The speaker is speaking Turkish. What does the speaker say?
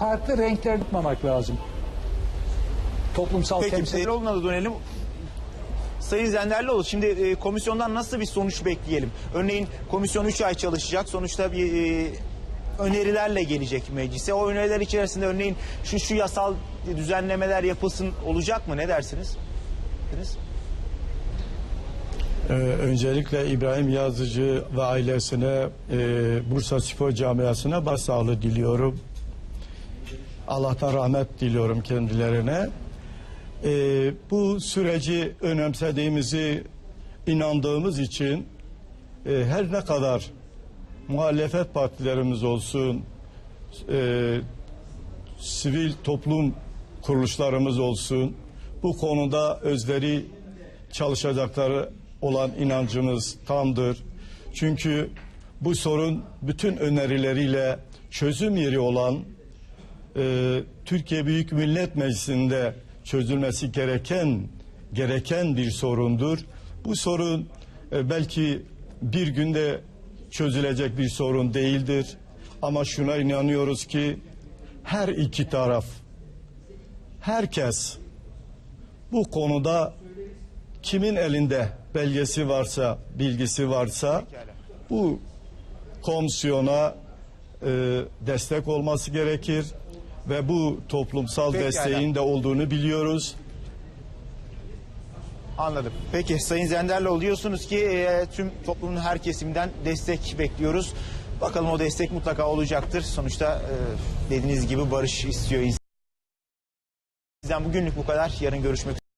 farklı renkler tutmamak lazım. Toplumsal Peki temsil Seyiroğlu'na da dönelim. Sayın Zenderlioğlu şimdi e, komisyondan nasıl bir sonuç bekleyelim? Örneğin komisyon 3 ay çalışacak. Sonuçta bir e, önerilerle gelecek meclise. O öneriler içerisinde örneğin şu şu yasal düzenlemeler yapılsın olacak mı? Ne dersiniz? Ee, öncelikle İbrahim Yazıcı ve ailesine e, Bursa Spor Camiası'na başsağlığı diliyorum. Allah'tan rahmet diliyorum kendilerine. Ee, bu süreci önemsediğimizi inandığımız için e, her ne kadar muhalefet partilerimiz olsun, e, sivil toplum kuruluşlarımız olsun, bu konuda özveri çalışacakları olan inancımız tamdır. Çünkü bu sorun bütün önerileriyle çözüm yeri olan e, Türkiye Büyük Millet Meclisi'nde çözülmesi gereken gereken bir sorundur. Bu sorun e, belki bir günde çözülecek bir sorun değildir. Ama şuna inanıyoruz ki her iki taraf, herkes bu konuda kimin elinde belgesi varsa, bilgisi varsa bu komisyona e, destek olması gerekir ve bu toplumsal Pekala. desteğin de olduğunu biliyoruz. Anladım. Peki Sayın Zenderlioğlu diyorsunuz ki e, tüm toplumun her kesiminden destek bekliyoruz. Bakalım o destek mutlaka olacaktır. Sonuçta e, dediğiniz gibi barış istiyor insan. Bizden bugünlük bu kadar. Yarın görüşmek